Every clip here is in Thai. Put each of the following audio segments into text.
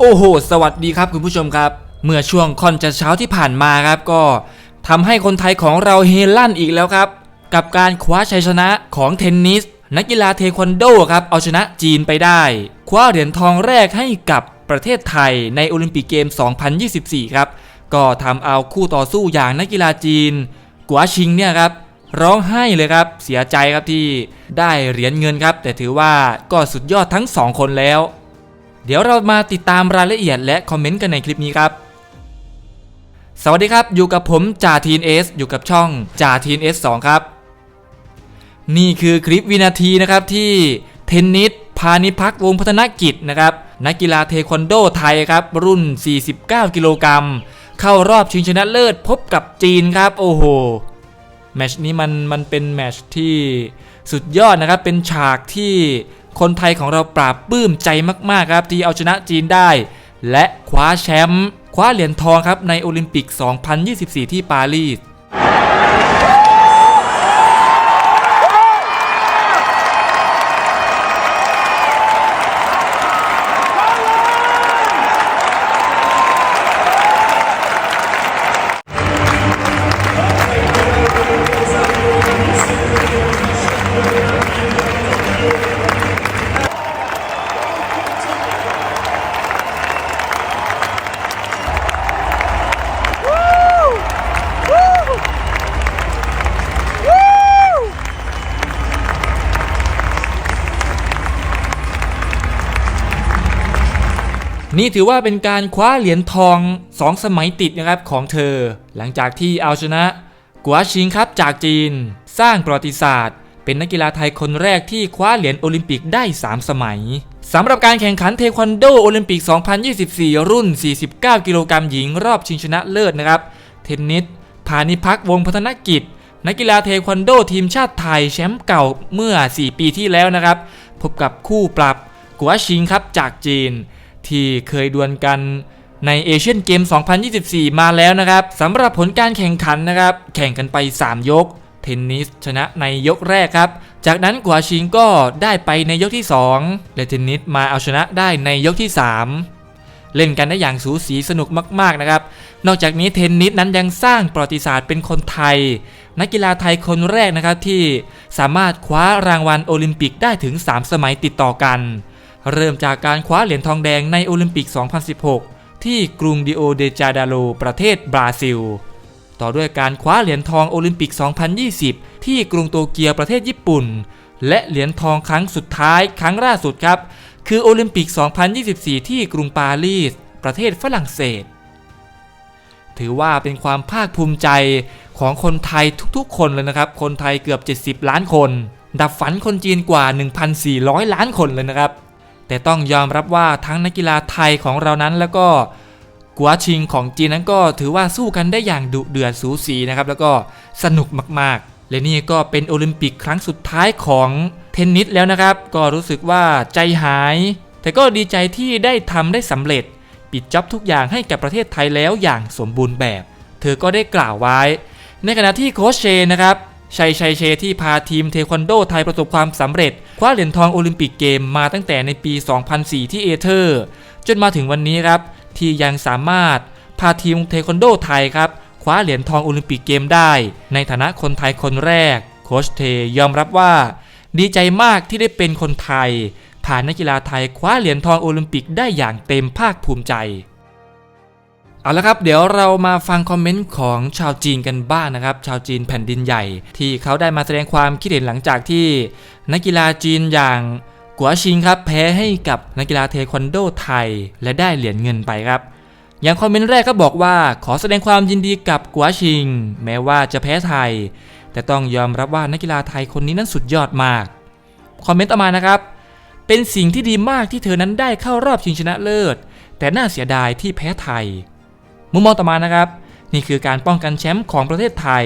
โอ้โห สวัสดีครับคุณผู้ชมครับ เมื่อช่วงคอนจะเช้าที่ผ่านมาครับก็ทำให้คนไทยของเราเฮลั่นอีกแล้วครับ กับการคว้าชัยชนะของเทนนิส นักกีฬาเทควันโดครับเอาชนะจีนไปได้ คว้าเหรียญทองแรกให้กับประเทศไทยในโอลิมปิกเกม 2024 ครับ ก็ทำเอาคู่ต่อสู้อย่างนักกีฬาจีน กัวชิงเนี่ยครับร้องไห้เลยครับ เสียใจครับที่ได้เหรียญเงินครับ แต่ถือว่าก็สุดยอดทั้งสองคนแล้ว เดี๋ยวเรามาติดตามรายละเอียดและคอมเมนต์กันในคลิปนี้ครับ สวัสดีครับอยู่กับผมจ่าทีนเอสอยู่กับช่องจ่าทีนเอสสครับ นี่คือคลิปวินาทีนะครับที่เทนนิสพานิพักวงพัฒนกิจนะครับนักกีฬาเทควันโดไทยครับ รุ่น 49 กิโลกรัมเข้ารอบชิงชนะเลิศพบกับจีนครับ โอ้โหแมชนี้มันมันเป็นแมชที่สุดยอดนะครับ เป็นฉากที่ คนไทยของเราปราบปลื้มใจมากๆครับที่เอาชนะจีนได้ และคว้าแชมป์คว้าเหรียญทองครับในโอลิมปิก 2024 ที่ปารีส นี่ถือว่าเป็นการคว้าเหรียญทอง 2 สมัยติดนะครับของเธอ หลังจากที่เอาชนะกัวชิงครับจากจีน สร้างประวัติศาสตร์ เป็นนักกีฬาไทยคนแรกที่คว้าเหรียญโอลิมปิกได้ 3 สมัยสำหรับการแข่งขันเทควันโดโอลิมปิก 2024 รุ่น 49 กิโลกรัมหญิงรอบชิงชนะเลิศนะครับ เทนนิสพานิพักวงพัฒนกิจ นักกีฬาเทควันโดทีมชาติไทยแชมป์เก่าเมื่อ 4 ปีที่แล้วนะครับ พบกับคู่ปรับกัวชิงครับจากจีน ที่เคยดวลกันในเอเชียนเกม 2024 มาแล้วนะครับสำหรับผลการแข่งขันนะครับ แข่งกันไป 3 ยก เทนนิสชนะในยกแรกครับ จากนั้นกัวชิงก็ได้ไปในยกที่ 2 และเทนนิสมาเอาชนะได้ในยกที่ 3 เล่นกันได้อย่างสูสีสนุกมาก ๆ นะครับ นอกจากนี้เทนนิสนั้นยังสร้างประวัติศาสตร์เป็นคนไทย นักกีฬาไทยคนแรกนะครับที่สามารถคว้ารางวัลโอลิมปิกได้ถึง 3 สมัยติดต่อกัน เริ่มจากการคว้าเหรียญทองแดงในโอลิมปิก 2016 ที่กรุงดิโอเดจาดาโล ประเทศบราซิล ต่อด้วยการคว้าเหรียญทองโอลิมปิก 2020 ที่กรุงโตเกียวประเทศญี่ปุ่น และเหรียญทองครั้งสุดท้ายครั้งล่าสุดครับ คือโอลิมปิก 2024 ที่กรุงปารีส ประเทศฝรั่งเศส ถือว่าเป็นความภาคภูมิใจของคนไทยทุกๆ คนเลยนะครับ คนไทยเกือบ 70 ล้านคน ดับฝันคนจีนกว่า 1,400 ล้านคนเลยนะครับ แต่ต้องยอมรับว่าทั้งนักกีฬาไทยของเรานั้นแล้วก็กัวชิงของจีนนั้นก็ถือว่าสู้กันได้อย่างดุเดือดสูสีนะครับแล้วก็สนุกมากๆ และนี่ก็เป็นโอลิมปิกครั้งสุดท้ายของเทนนิสแล้วนะครับ ก็รู้สึกว่าใจหาย แต่ก็ดีใจที่ได้ทำได้สำเร็จ ปิดจ็อบทุกอย่างให้กับประเทศไทยแล้วอย่างสมบูรณ์แบบ เธอก็ได้กล่าวไว้ ในขณะที่โคชเชนะครับชัยชัยเชที่พาทีมเทควันโดไทยประสบความสำเร็จ คว้าเหรียญทองโอลิมปิกเกมมาตั้งแต่ในปี 2004 ที่เอเธอร์ จนมาถึงวันนี้ครับ ที่ยังสามารถพาทีมเทควันโดไทยครับ คว้าเหรียญทองโอลิมปิกเกมได้ ในฐานะคนไทยคนแรก โคชเทยอมรับว่า ดีใจมากที่ได้เป็นคนไทย ผ่านนักกีฬาไทยคว้าเหรียญทองโอลิมปิกได้อย่างเต็มภาคภูมิใจ เอาละครับเดี๋ยวเรามาฟังคอมเมนต์ของชาวจีนกันบ้างนะครับ ชาวจีนแผ่นดินใหญ่ ที่เขาได้มาแสดงความคิดเห็นหลังจากที่ นักกีฬาจีนอย่างกัวชิงครับแพ้ให้กับนักกีฬาเทควันโดไทย และได้เหรียญเงินไปครับ อย่างคอมเมนต์แรกก็บอกว่าขอแสดงความยินดีกับกัวชิง แม้ว่าจะแพ้ไทย แต่ต้องยอมรับว่านักกีฬาไทยคนนี้นั้นสุดยอดมากคอมเมนต์ต่อมานะครับ เป็นสิ่งที่ดีมากที่เธอนั้นได้เข้ารอบชิงชนะเลิศ แต่น่าเสียดายที่แพ้ไทย มุมมองต่อมานะครับ นี่คือการป้องกันแชมป์ของประเทศไทย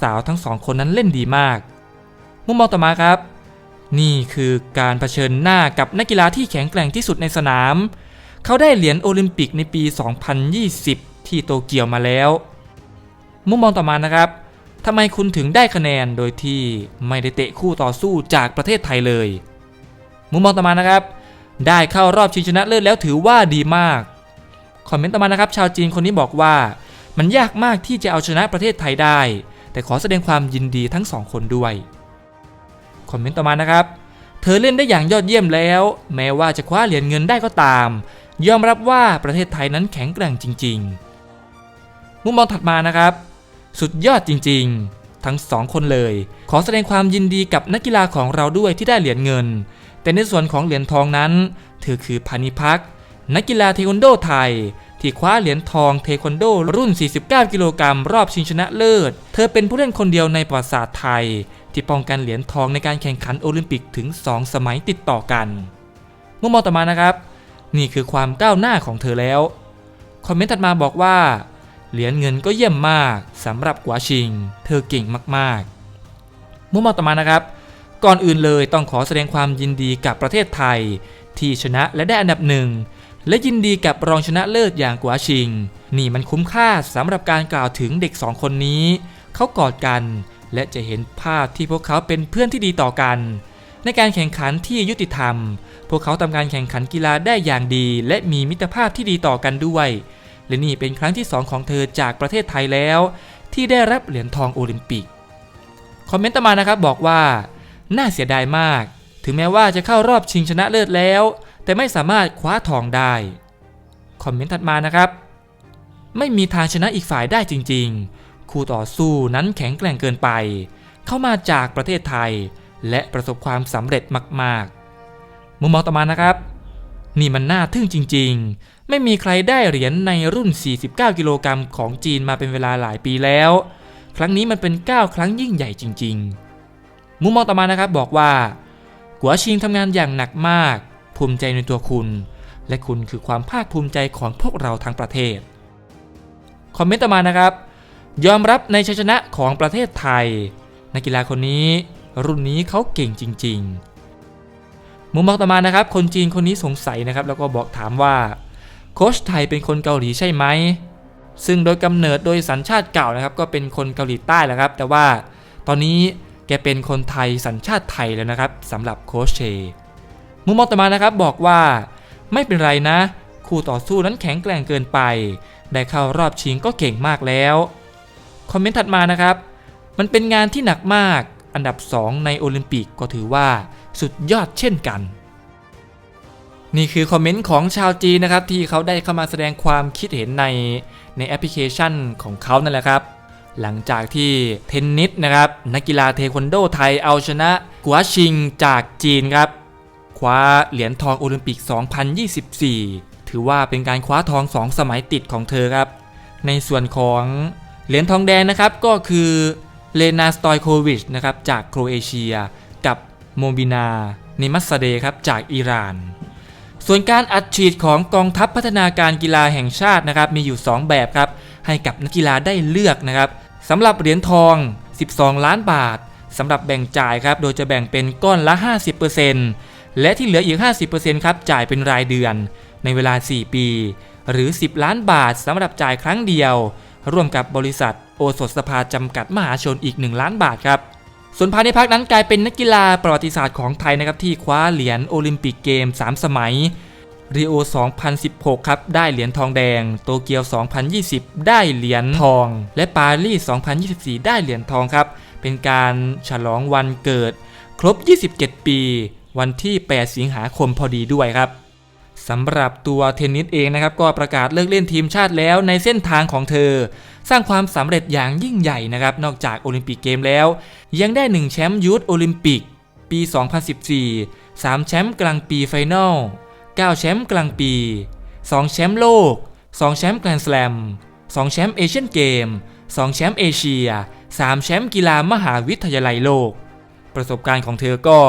สาวๆ ทั้งสองคนนั้นเล่นดีมาก มุมมองต่อมาครับ นี่คือการเผชิญหน้ากับนักกีฬาที่แข็งแกร่งที่สุดในสนาม เขาได้เหรียญโอลิมปิกในปี 2020 ที่โตเกียวมาแล้ว มุมมองต่อมานะครับทำไมคุณถึงได้คะแนนโดยที่ไม่ได้เตะคู่ต่อสู้จากประเทศไทยเลย มุมมองต่อมานะครับ ได้เข้ารอบชิงชนะเลิศแล้วถือว่าดีมาก คอมเมนต์ต่อมานะครับ ชาวจีนคนนี้บอกว่า มันยากมากที่จะเอาชนะประเทศไทยได้ แต่ขอแสดงความยินดีทั้งสองคนด้วย คอมเมนต์ต่อมานะครับ เธอเล่นได้อย่างยอดเยี่ยมแล้ว แม้ว่าจะคว้าเหรียญเงินได้ก็ตาม ยอมรับว่าประเทศไทยนั้นแข็งแกร่งจริง ๆ มุมมองถัดมานะครับ สุดยอดจริง ๆ ทั้งสองคนเลย ขอแสดงความยินดีกับนักกีฬาของเราด้วยที่ได้เหรียญเงิน แต่ในส่วนของเหรียญทองนั้น เธอคือพานิพัก นักกีฬาเทควันโดไทย ที่คว้าเหรียญทองเทควันโดรุ่น 49 กิโลกรัมรอบชิงชนะเลิศ เธอเป็นผู้เล่นคนเดียวในประวัติศาสตร์ไทย ที่ป้องกันเหรียญทองในการแข่งขันโอลิมปิกถึง 2 สมัยติดต่อกันมุมมองต่อมานะครับ นี่คือความก้าวหน้าของเธอแล้ว คอมเมนต์ถัดมาบอกว่า เหรียญเงินก็เยี่ยมมากสำหรับกัวชิง เธอเก่งมากๆ มุมมองต่อมานะครับ ก่อนอื่นเลยต้องขอแสดงความยินดีกับประเทศไทย ที่ชนะและได้อันดับหนึ่ง และยินดีกับรองชนะเลิศอย่างกัวชิง นี่มันคุ้มค่าสำหรับการกล่าวถึงเด็กสองคนนี้ เขากอดกัน และจะเห็นภาพที่พวกเขาเป็นเพื่อนที่ดีต่อกัน ในการแข่งขันที่ยุติธรรม พวกเขาทำการแข่งขันกีฬาได้อย่างดี และมีมิตรภาพที่ดีต่อกันด้วย และนี่เป็นครั้งที่2ของเธอจากประเทศไทยแล้ว ที่ได้รับเหรียญทองโอลิมปิก คอมเมนต์ต่อมานะครับบอกว่า น่าเสียดายมาก ถึงแม้ว่าจะเข้ารอบชิงชนะเลิศแล้ว แต่ไม่สามารถคว้าทองได้ คอมเมนต์ถัดมานะครับ ไม่มีทางชนะอีกฝ่ายได้จริง ๆ คู่ต่อสู้นั้นแข็งแกร่งเกินไป เข้ามาจากประเทศไทย และประสบความสำเร็จมากๆ มุมมองต่อมานะครับ นี่มันน่าทึ่งจริง ๆ ไม่มีใครได้เหรียญในรุ่น 49 กิโลกรัมของจีนมาเป็นเวลาหลายปีแล้ว ครั้งนี้มันเป็น 9 ครั้งยิ่งใหญ่จริง ๆ มุมมองต่อมานะครับบอกว่ากัวชิงทำงานอย่างหนักมาก ภูมิใจในตัวคุณ และคุณคือความภาคภูมิใจของพวกเราทั้งประเทศ คอมเมนต์ต่อมานะครับ ยอมรับในชัยชนะของประเทศไทย นักกีฬาคนนี้ รุ่นนี้เขาเก่งจริง ๆ มุมมองต่อมานะครับ คนจีนคนนี้สงสัยนะครับ แล้วก็บอกถามว่าโค้ชไทยเป็นคนเกาหลีใช่ไหมซึ่งโดยกำเนิดโดยสัญชาติเก่านะครับ ก็เป็นคนเกาหลีใต้แหละครับ แต่ว่าตอนนี้แกเป็นคนไทยสัญชาติไทยแล้วนะครับสำหรับโค้ชเช มุมมองต่อมานะครับบอกว่า ไม่เป็นไรนะ คู่ต่อสู้นั้นแข็งแกร่งเกินไป ได้เข้ารอบชิงก็เก่งมากแล้วคอมเมนต์ถัดมานะครับ มันเป็นงานที่หนักมาก อันดับ 2 ในโอลิมปิกก็ถือว่าสุดยอดเช่นกัน นี่คือคอมเมนต์ของชาวจีนนะครับ ที่เขาได้เข้ามาแสดงความคิดเห็นในในแอปพลิเคชันของเขานั่นแหละครับ หลังจากที่เทนนิสนะครับ นักกีฬาเทควันโดไทยเอาชนะกัวชิงจากจีนครับ คว้าเหรียญทองโอลิมปิก 2024 ถือว่าเป็นการคว้าทอง 2 สมัยติดของเธอครับ ในส่วนของเหรียญทองแดงนะครับก็คือเลนาสตอยโควิชนะครับจากโครเอเชีย กับโมบินานิมัสเดครับจากอิหร่าน ส่วนการอัดฉีดของกองทัพพัฒนาการกีฬาแห่งชาตินะครับมีอยู่ 2 แบบครับ ให้กับนักกีฬาได้เลือกนะครับสำหรับเหรียญทอง 12 ล้านบาทสำหรับแบ่งจ่ายครับ โดยจะแบ่งเป็นก้อนละ 50% และที่เหลืออีก 50%ครับจ่ายเป็นรายเดือน ในเวลา 4 ปี หรือ 10 ล้านบาทสำหรับจ่ายครั้งเดียว ร่วมกับบริษัท โอสถสภาจำกัดมหาชนอีก 1 ล้านบาทครับส่วนพานิพักนั้นกลายเป็นนักกีฬาประวัติศาสตร์ของไทยนะครับที่คว้าเหรียญโอลิมปิกเกม 3 สมัยริโอ 2016 ครับ ได้เหรียญทองแดง โตเกียว 2020 ได้เหรียญทอง และปารีส 2024 ได้เหรียญทองครับ เป็นการฉลองวันเกิด ครบ 27 ปี วันที่ 8 สิงหาคมพอดีด้วยครับสำหรับตัวเทนนิสเองนะครับก็ประกาศเลิกเล่นทีมชาติแล้วในเส้นทางของเธอ สร้างความสำเร็จอย่างยิ่งใหญ่นะครับนอกจากโอลิมปิกเกมแล้ว ยังได้ 1 แชมป์ยูทโอลิมปิก ปี 2014 3 แชมป์กลางปีไฟนอล 9 แชมป์กลางปี 2 แชมป์โลก 2 แชมป์แกรนด์สแลม 2 แชมป์เอเชียนเกม 2 แชมป์เอเชีย 3 แชมป์กีฬามหาวิทยาลัยโลก ประสบการณ์ของเธอก็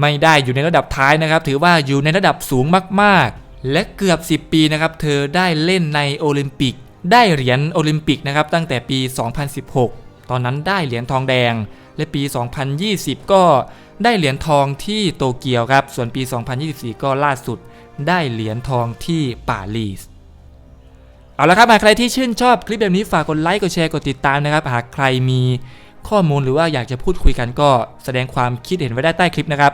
ไม่ได้อยู่ในระดับท้ายนะครับ ถือว่าอยู่ในระดับสูงมากๆ และเกือบ 10 ปีนะครับเธอได้เล่นในโอลิมปิก ได้เหรียญโอลิมปิกนะครับตั้งแต่ปี 2016 ตอนนั้นได้เหรียญทองแดง และปี 2020 ก็ได้เหรียญทองที่โตเกียวครับ ส่วนปี 2024 ก็ล่าสุดได้เหรียญทองที่ปารีสเอาละครับหากใครที่ชื่นชอบคลิปแบบนี้ฝากกดไลค์กดแชร์กดติดตามนะครับ หากใครมี ข้อมูลหรือว่าอยากจะพูดคุยกันก็แสดงความคิดเห็นไว้ได้ใต้คลิปนะครับ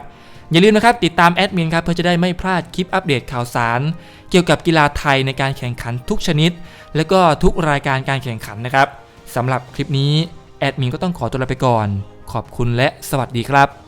อย่าลืมนะครับติดตามแอดมินครับเพื่อจะได้ไม่พลาดคลิปอัปเดตข่าวสาร เกี่ยวกับกีฬาไทยในการแข่งขันทุกชนิด และก็ทุกรายการการแข่งขันนะครับสำหรับคลิปนี้แอดมินก็ต้องขอตัวลาไปก่อน ขอบคุณและสวัสดีครับ